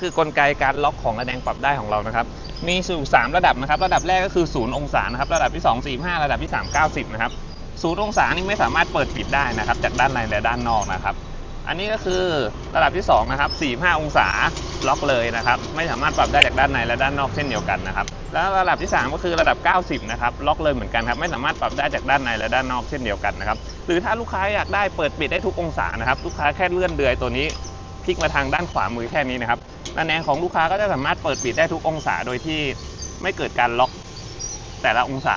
คือกลไกการล็อกของระแนงปรับได้ของเรานะครับ มีสู่3ระดับนะครับ ระดับแรกก็คือ 0 องศานะครับ ระดับที่ 2 45 ระดับที่ 3 90 นะครับ 0 องศานี่ไม่สามารถเปิดปิดได้นะครับ จากด้านในและด้านนอกนะครับ อันนี้ก็คือระดับที่2นะครับ45 องศาล็อกเลยนะครับ ไม่สามารถปรับได้จากด้านในและด้านนอกเช่นเดียวกันนะครับ แล้วระดับที่ 3 ก็คือระดับ 90 นะครับ ล็อกเลยเหมือนกันครับ ไม่สามารถปรับได้จากด้านในและด้านนอกเช่นเดียวกันนะครับ หรือถ้าลูกค้าอยากได้เปิดปิดได้ทุกองศานะครับ ลูกค้าแค่เลื่อนเดือยตัวนี้พลิกมาทางด้านขวามือแค่นี้นะครับ ระแนงของลูกค้าก็จะสามารถเปิดปิดได้ทุกองศาโดยที่ไม่เกิดการล็อกแต่ละองศา